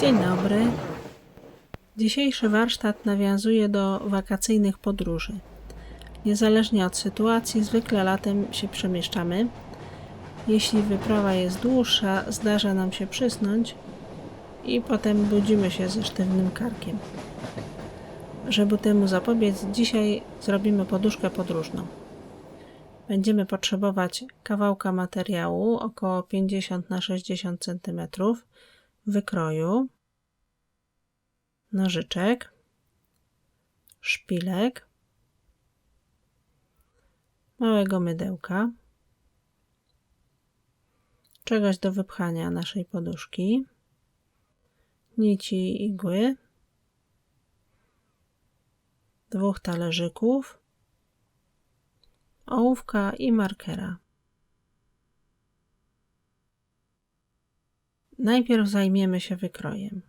Dzień dobry. Dzisiejszy warsztat nawiązuje do wakacyjnych podróży. Niezależnie od sytuacji, zwykle latem się przemieszczamy. Jeśli wyprawa jest dłuższa, zdarza nam się przysnąć i potem budzimy się ze sztywnym karkiem. Żeby temu zapobiec, dzisiaj zrobimy poduszkę podróżną. Będziemy potrzebować kawałka materiału około 50 na 60 cm wykroju, nożyczek, szpilek, małego mydełka, czegoś do wypchania naszej poduszki, nici igły, dwóch talerzyków, ołówka i markera. Najpierw zajmiemy się wykrojem.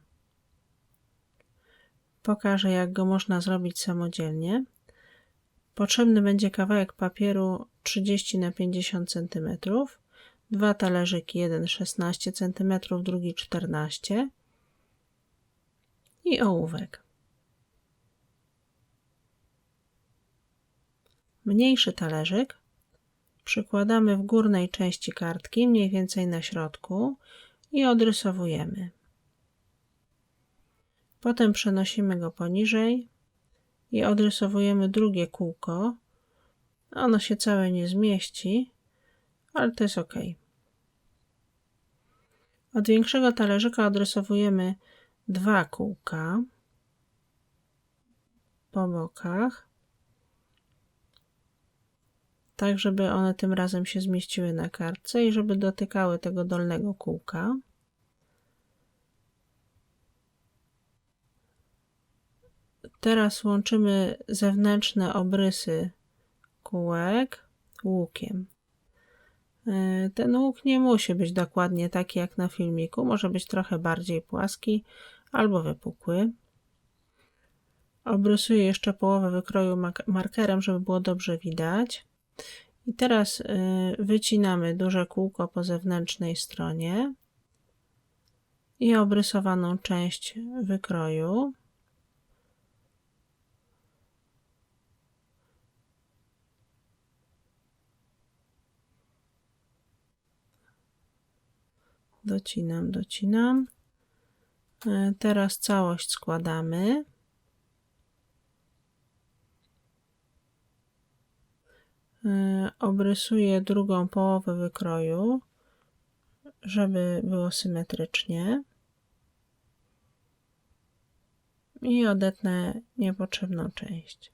Pokażę, jak go można zrobić samodzielnie. Potrzebny będzie kawałek papieru 30 na 50 cm, dwa talerzyki, jeden 16 cm, drugi 14 i ołówek. Mniejszy talerzyk przykładamy w górnej części kartki, mniej więcej na środku i odrysowujemy. Potem przenosimy go poniżej i odrysowujemy drugie kółko. Ono się całe nie zmieści, ale to jest ok. Od większego talerzyka odrysowujemy dwa kółka po bokach, tak żeby one tym razem się zmieściły na kartce i żeby dotykały tego dolnego kółka. Teraz łączymy zewnętrzne obrysy kółek łukiem. E, ten łuk nie musi być dokładnie taki jak na filmiku, może być trochę bardziej płaski albo wypukły. Obrysuję jeszcze połowę wykroju markerem, żeby było dobrze widać. I teraz e, wycinamy duże kółko po zewnętrznej stronie i obrysowaną część wykroju. docinam, docinam. E, teraz całość składamy. Obrysuję drugą połowę wykroju, żeby było symetrycznie. I odetnę niepotrzebną część.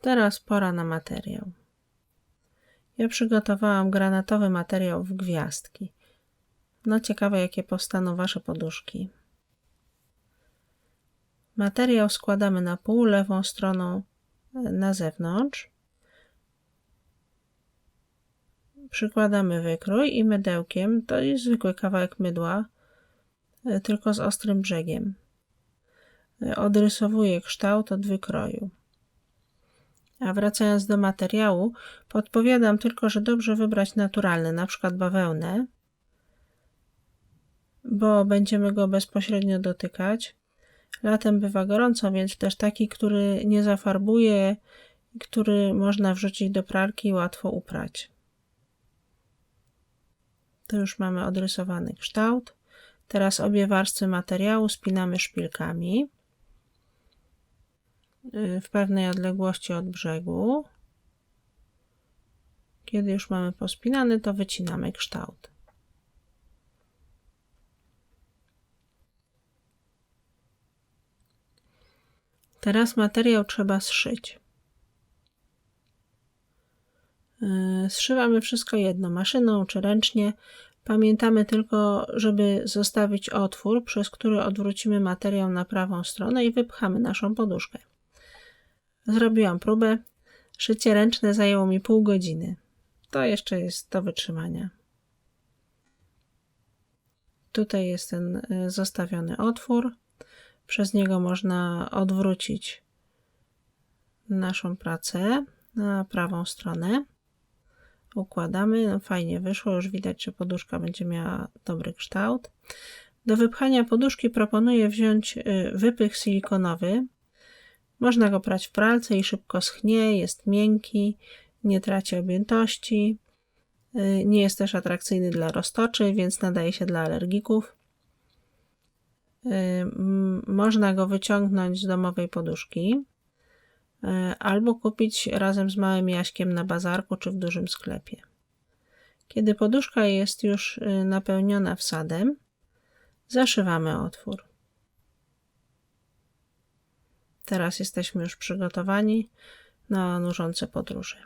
Teraz pora na materiał. Ja przygotowałam granatowy materiał w gwiazdki. No ciekawe, jakie powstaną Wasze poduszki. Materiał składamy na pół, lewą stroną e, na zewnątrz. Przykładamy wykrój i mydełkiem, to jest zwykły kawałek mydła, e, tylko z ostrym brzegiem. E, odrysowuję kształt od wykroju. A wracając do materiału, podpowiadam tylko, że dobrze wybrać naturalny, na przykład bawełnę, bo będziemy go bezpośrednio dotykać. Latem bywa gorąco, więc też taki, który nie zafarbuje, który można wrzucić do pralki i łatwo uprać. To już mamy odrysowany kształt. Teraz obie warstwy materiału spinamy szpilkami. Y, w pewnej odległości od brzegu. Kiedy już mamy pospinany, to wycinamy kształt. Teraz materiał trzeba zszyć. Y, zszywamy wszystko jedno, maszyną czy ręcznie. Pamiętamy tylko, żeby zostawić otwór, przez który odwrócimy materiał na prawą stronę i wypchamy naszą poduszkę. Zrobiłam próbę. Szycie ręczne zajęło mi pół godziny. To jeszcze jest do wytrzymania. Tutaj jest ten y, zostawiony otwór. Przez niego można odwrócić naszą pracę na prawą stronę. układamy. No fajnie wyszło, już widać, że poduszka będzie miała dobry kształt. Do wypchania poduszki proponuję wziąć y, wypych silikonowy. Można go prać w pralce i szybko schnie, jest miękki, nie traci objętości. Y, Nie jest też atrakcyjny dla roztoczy, więc nadaje się dla alergików. Y, Można go wyciągnąć z domowej poduszki y, albo kupić razem z małym jaśkiem na bazarku czy w dużym sklepie. Kiedy poduszka jest już y, napełniona wsadem, zaszywamy otwór. Teraz jesteśmy już przygotowani na nużące podróże.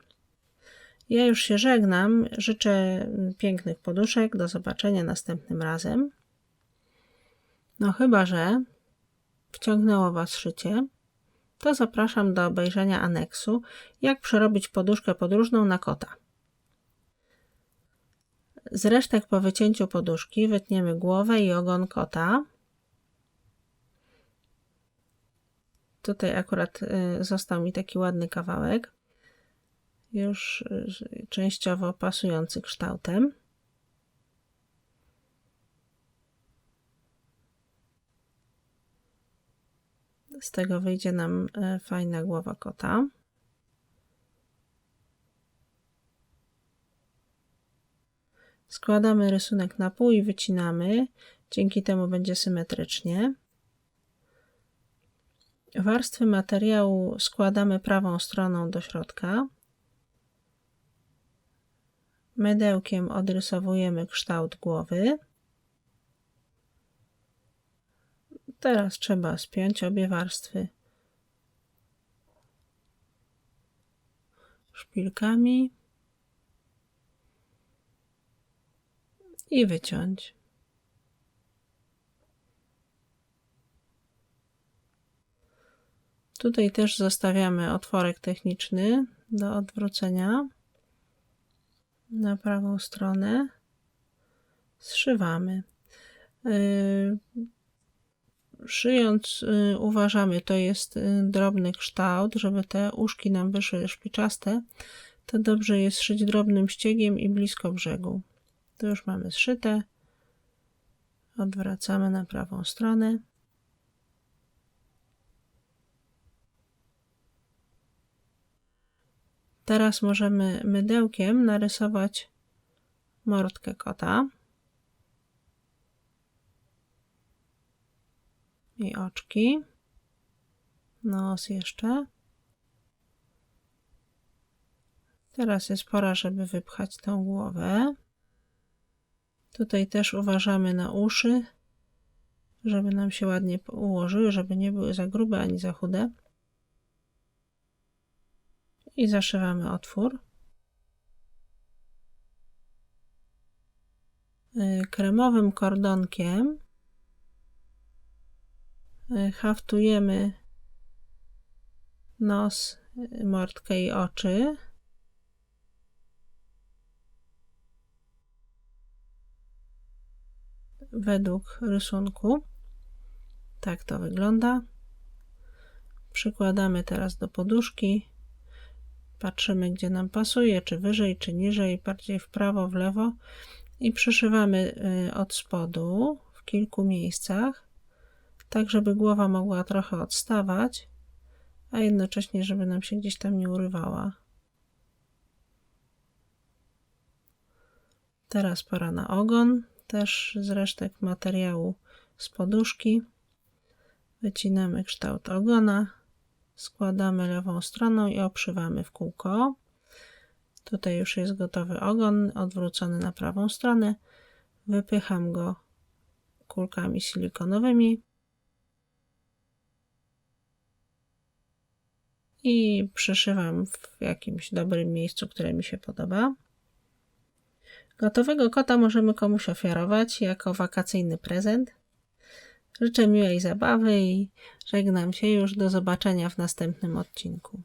Ja już się żegnam. Życzę pięknych poduszek. Do zobaczenia następnym razem. No chyba, że wciągnęło Was szycie, to zapraszam do obejrzenia aneksu, jak przerobić poduszkę podróżną na kota. Z resztek po wycięciu poduszki wytniemy głowę i ogon kota. Tutaj akurat y, został mi taki ładny kawałek, już y, częściowo pasujący kształtem. Z tego wyjdzie nam y, fajna głowa kota. Składamy rysunek na pół i wycinamy. Dzięki temu będzie symetrycznie. Warstwy materiału składamy prawą stroną do środka. Mydełkiem odrysowujemy kształt głowy. Teraz trzeba spiąć obie warstwy szpilkami i wyciąć. Tutaj też zostawiamy otworek techniczny do odwrócenia na prawą stronę. Zszywamy. Yy, Szyjąc, yy, uważamy, to jest yy, drobny kształt, żeby te uszki nam wyszły szpiczaste, to dobrze jest szyć drobnym ściegiem i blisko brzegu. To już mamy zszyte. Odwracamy na prawą stronę. Teraz możemy mydełkiem narysować mordkę kota i oczki, nos jeszcze. Teraz jest pora, żeby wypchać tą głowę. Tutaj też uważamy na uszy, żeby nam się ładnie ułożyły, żeby nie były za grube ani za chude i zaszywamy otwór. Y, Kremowym kordonkiem haftujemy nos, y, mordkę i oczy. Według rysunku. Tak to wygląda. Przykładamy teraz do poduszki. Patrzymy, gdzie nam pasuje, czy wyżej, czy niżej, bardziej w prawo, w lewo i przyszywamy y, od spodu w kilku miejscach, tak żeby głowa mogła trochę odstawać, a jednocześnie, żeby nam się gdzieś tam nie urywała. Teraz pora na ogon, też z resztek materiału z poduszki. Wycinamy kształt ogona składamy lewą stroną i obszywamy w kółko. Tutaj już jest gotowy ogon, odwrócony na prawą stronę. Wypycham go kulkami silikonowymi i przyszywam w jakimś dobrym miejscu, które mi się podoba. Gotowego kota możemy komuś ofiarować jako wakacyjny prezent. Życzę miłej zabawy i żegnam się już do zobaczenia w następnym odcinku.